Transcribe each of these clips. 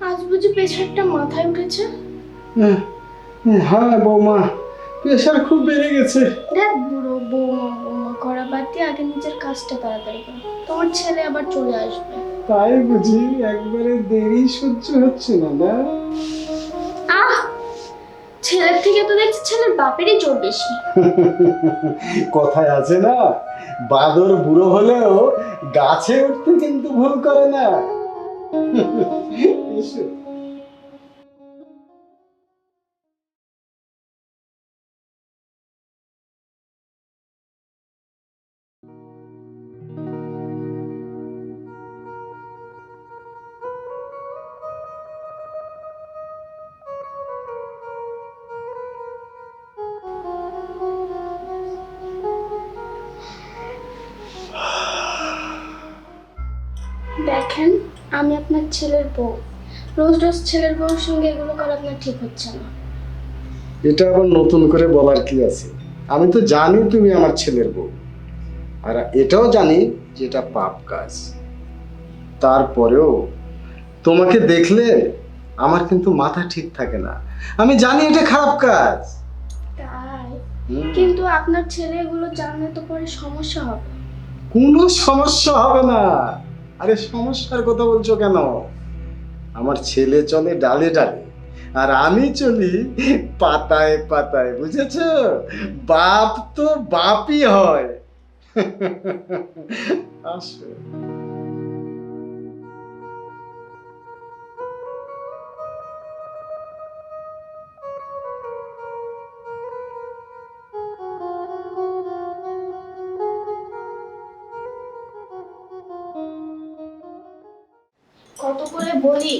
আজ বুঝি প্রেশারটা মাথায় উঠেছে? হ্যাঁ, হ্যাঁ বৌমা প্রেশার খুব বেড়ে গেছে। দেখ বুড়ো বৌমা বৌমা করা বাদ দিয়ে আগে নিজের কাজটা তাড়াতাড়ি কর। তোমার ছেলে আবার চলে আসবে। তাই বুঝি একবারে দেরি সহ্য হচ্ছে না না? আহ! ছেলের থেকে তো দেখছি ছেলের বাপেরই জোর বেশি। কথায় আছে না বাদর বুড়ো হলেও গাছে উঠতে কিন্তু ভুল করে না। এসো। দেখেন ছেলের বউ। রোজ রোজ ছেলের বউর সঙ্গে এগুলো করা আপনার ঠিক হচ্ছে না। এটা আবার নতুন করে বলার কি আছে? আমি তো জানি তুমি আমার ছেলের বউ। আর এটাও জানি যে এটা পাপ কাজ। তারপরেও তোমাকে দেখলে আমার কিন্তু মাথা ঠিক থাকে না। আমি জানি এটা খারাপ কাজ। তাই? কিন্তু আপনার ছেলে এগুলো জানলে তো পরে সমস্যা হবে। কোনো সমস্যা হবে না। আরে সমস্যার কথা বলছো কেন? আমার ছেলে চলে ডালে ডালে, আর আমি চলি পাতায় পাতায়, বুঝেছ? বাপ তো বাপই হয়। আসো। বলি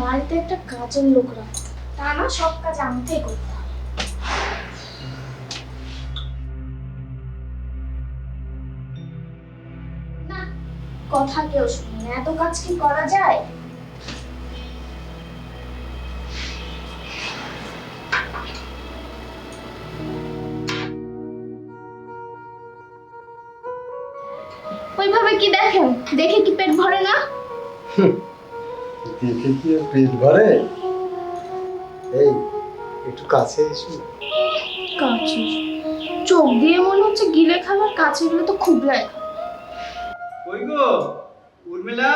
বাড়িতে একটা কাজের লোক রাখতে তা না সব কাজ আমাকেই করতে হবে। না কথা কেউ শুনে না এত কাজ কি করা যায়? ওইভাবে কি দেখেন? দেখে কি পেট ভরে না? দেখে কি পেট ভরে? এই একটু কাছে এসো। কাছে? চোখ দিয়ে মনে হচ্ছে গিলে খাবার কাছে গেলে তো খুব লাগে কই গো? উর্মিলা?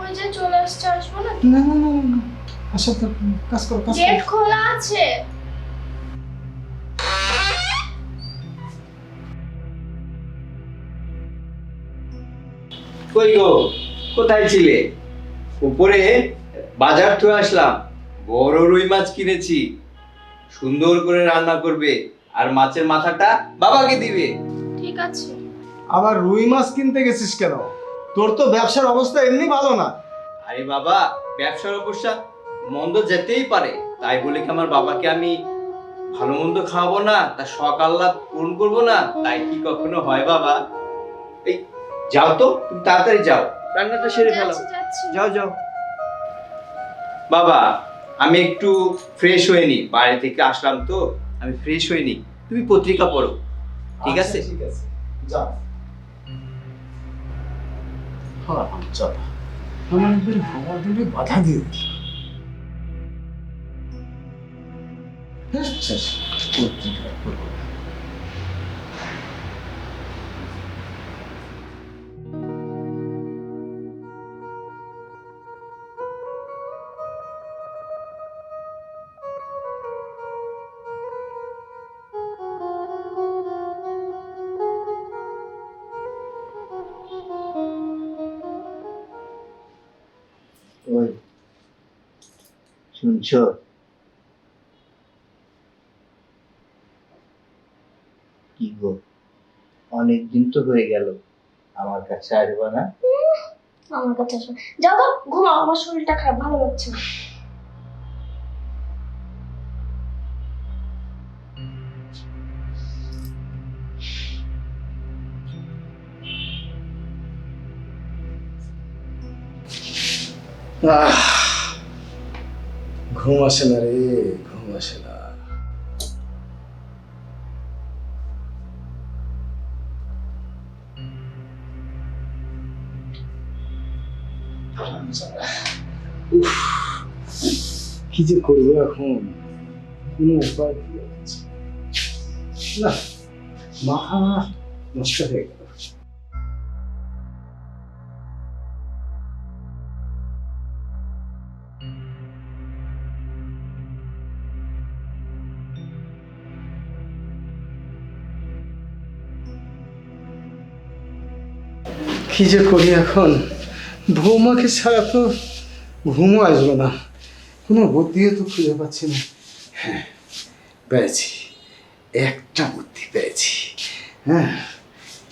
ওই যে চলে আসছে আসব না? না না না না আচ্ছা তো কাজ করো কাজ গেট খোলা আছে। কই গো? কোথায় ছিলে? উপরে বাজার থেকে আসলাম। বড় রুই মাছ কিনেছি। সুন্দর করে রান্না করবে আর মাছের মাথাটা বাবাকে দিবে। ঠিক আছে। আবার রুই মাছ কিনতে গেছিস কেন? তোর তো ব্যবসার অবস্থা এমনি ভালো না। আরে বাবা ব্যবসার অবস্থা মন্দ যেতেই পারে। তাই বলে কি আমার বাবাকে আমি ভালো মন্দ খাওয়াবো না? তার শখ আহ্লাদ পূরণ করব না? তাই কি কখনো হয় বাবা? এই যাও তো তুমি তাড়াতাড়ি যাও। রান্নাটা সেরে ফেলো যাচ্ছি যাচ্ছি। যাও যাও। বাবা আমি একটু ফ্রেশ হয়ে নি। বাইরে থেকে আসলাম তো আমি ফ্রেশ হয়ে নি। তুমি পত্রিকা পড়ো ঠিক আচ্ছা, আছে? ঠিক আছে। যাও। আমার হাওয়া দিলে বাধা দিয়ে পত্রিকা। শুনছ কি গো? অনেক দিন তো হয়ে গেল। আমার কাছে আসবে না। আমার কাছে আসো যাও তো ঘুমাও আমার শরীরটা খারাপ ভালো লাগছে না। আহ, ঘুম আসে না রে, ঘুম আসে না। কি যে করব এখন? কোনো উপায়? না মাথা নষ্ট হয়ে গেল। কি যে করি এখন? বৌমাকে ছাড়া তো ঘুমও আসবে না। কোনো বুদ্ধিও তো খুঁজে পাচ্ছি না। হ্যাঁ পেয়েছি। একটা বুদ্ধি পেয়েছি। হ্যাঁ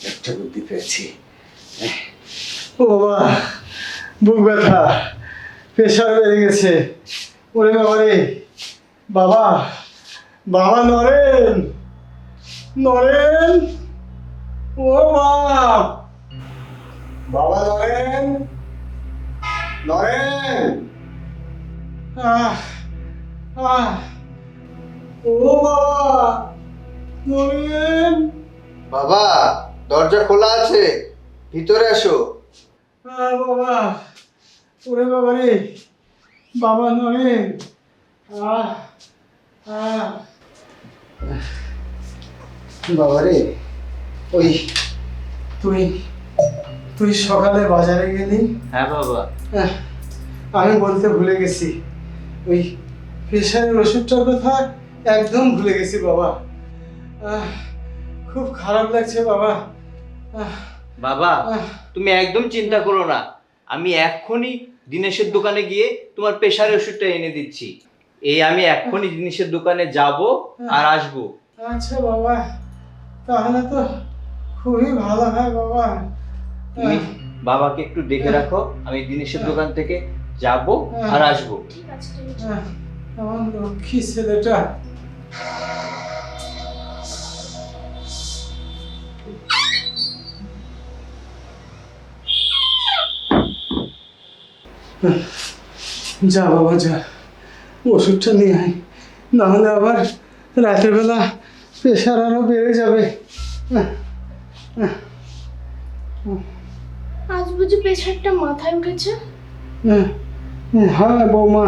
একটা বুদ্ধি পেয়েছি। হ্যাঁ। ও বাবা, বুক ব্যথা, প্রেশার বেড়ে গেছে। ওরে বাবা রে। বাবা বাবা নরেন নরেন। ও বাপ। বাবা নরেন। নরেন। আহ আহ। ও বাবা নরেন। বাবা দরজা খোলা আছে। ভিতরে আসো আহ বাবা ওরে বাবা রে। বাবা নরেন। আহ আহ। বাবা রে ওই। তুই তুই সকালে বাজারে গেলি? হ্যাঁ বাবা। আমি বলতে ভুলে গেছি। ওই প্রেশারের ওষুধটার কথা একদম ভুলে গেছি বাবা। খুব খারাপ লাগছে বাবা। বাবা তুমি একদম চিন্তা করো না। আমি এক্ষুনি দিনেশের দোকানে গিয়ে তোমার প্রেশারের ওষুধটা এনে দিচ্ছি। এই আমি এক্ষুনি জিনিসের দোকানে যাব আর আসব। আচ্ছা বাবা তাহলে তো খুবই ভালো হয় বাবা। তুমি বাবাকে একটু দেখে রাখো আমি জিনিসের দোকান থেকে যাব আর আসব। আমার লক্ষ্মী ছেলেটা। যা বাবা যা। ওষুধটা নিয়ে আয়। নাহলে আবার রাতের বেলা প্রেশার আরও বেড়ে যাবে। আজ বুঝি প্রেশারটা মাথায় উঠেছে? হ্যাঁ। বৌমা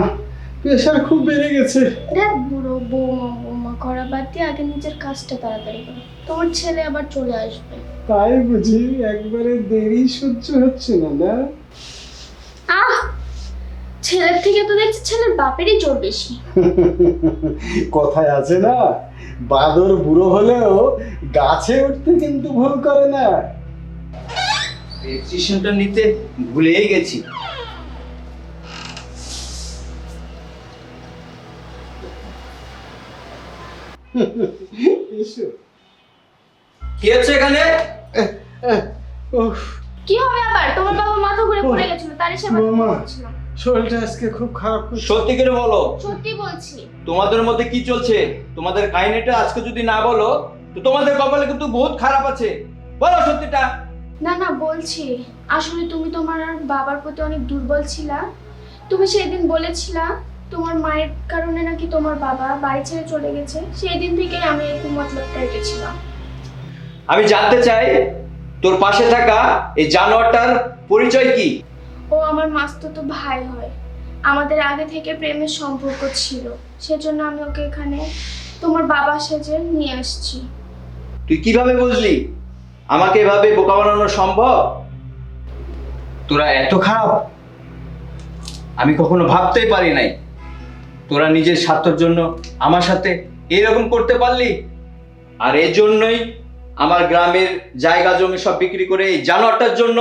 প্রেশার খুব বেড়ে গেছে। দেখ বুড়ো বৌমা বৌমা করা বাদ দিয়ে আগে নিজের কাজটা তাড়াতাড়ি করো। তোমার ছেলে আবার চলে আসবে। তাই বুঝি একবারে দেরি সহ্য হচ্ছে না না? আহ! ছেলের থেকে তো দেখছি ছেলের বাপেরই জোর বেশি। কথায় আছে না বাদর বুড়ো হলেও গাছে উঠতে কিন্তু ভুল করে না। নিতে ভুলেই গেছি। কি হচ্ছে এখানে? কি হবে আবার? তোমার বাবা মাথা ঘুরে পড়ে গেছিল তারই সেবা বৌমা। করছিলাম শরীরটা আজকে খুব খারাপ সত্যি করে বলো। সত্যি বলছি। তোমাদের মধ্যে কি চলছে? তোমাদের কাহিনীটা আজকে যদি না বলো তো তোমাদের কপালে কিন্তু বহুত খারাপ আছে। বলো সত্যিটা। না না বলছি। আসলে তুমি তোমার আর বাবার প্রতি অনেক দুর্বল ছিলা। তুমি সেদিন বলেছিলা তোমার মায়ের কারণে নাকি তোমার বাবা বাড়ি ছেড়ে চলে গেছে। সেই দিন থেকেই আমি এরকম মতলবটা রেখেছিলাম আমি জানতে চাই তোর পাশে থাকা এই জানোয়ারটার পরিচয় কি? ও আমার মাস্তুতো ভাই হয়। আমাদের আগে থেকে প্রেমের সম্পর্ক ছিল। সেজন্য আমি ওকে এখানে তোমার বাবা সেজে নিয়ে আসছি। তুই কীভাবে বুঝলি? আমাকে এভাবে বোকা বানানো সম্ভব? তোরা এত খারাপ? আমি কখনো ভাবতেই পারি নাই। তোরা নিজের স্বার্থের জন্য আমার সাথে এরকম করতে পারলি? আর এর জন্যই আমার গ্রামের জায়গা জমি সব বিক্রি করে এই জানোয়ারটার জন্য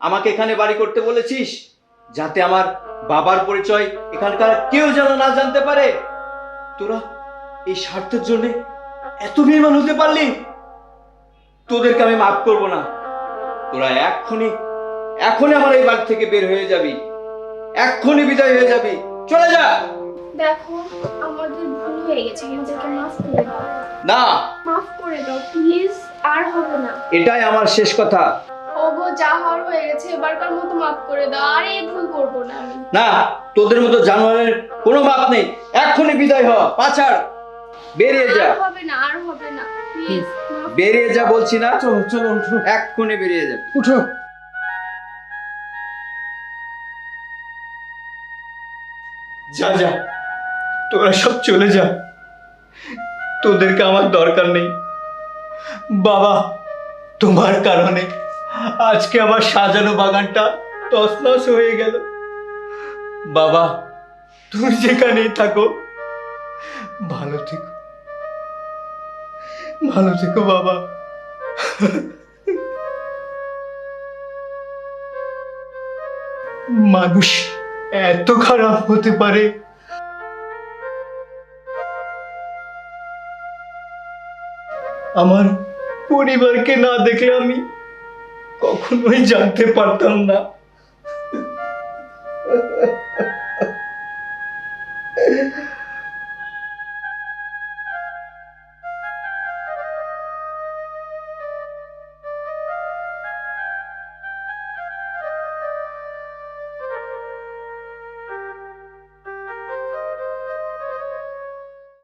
আমাকে এখানে বাড়ি করতে বলেছিস? যাতে আমার বাবার পরিচয় এখানকার কেউ যেন না জানতে পারে। তোরা এই স্বার্থের জন্য এত বেমান হতে পারলি? তোদেরকে আমি মাফ করব না। তোরা এক্ষুনি এখনই আমার এই বাড়ি থেকে বের হয়ে যাবি। এক্ষুনি বিদায় হয়ে যাবি। চলে যা! দেখো আমাদের ভুল হয়ে গেছে নিজেকে মাফ করে দাও। না! মাফ করে দাও প্লিজ আর হবে না। এটাই আমার শেষ কথা। ওগো যা হওয়ার হয়ে গেছে এবারকার মতো মাফ করে দাও আর এই ভুল করব না আমি। না তোদের মতো জানোয়ারের কোনো মাপ নেই। এক্ষুনি বিদায় হ পাছাড়। বেরিয়ে যা। আর হবে না আর হবে না প্লিজ বেরিয়ে যা বলছি না। চলো চলো উঠো। এক্ষুনি বেরিয়ে যাবে। উঠো। যা যা। তোরা সব চলে যা। তোদেরকে আমার দরকার নেই। বাবা তোমার কারণে আজকে আমার সাজানো বাগানটা তছনছ হয়ে গেল। বাবা তুমি যেখানেই থাকো ভালো থেকো। ভালো থেকো, বাবা। মানুষ এত খারাপ হতে পারে। আমার পরিবারকে না দেখলে আমি কখনোই জানতে পারতাম না।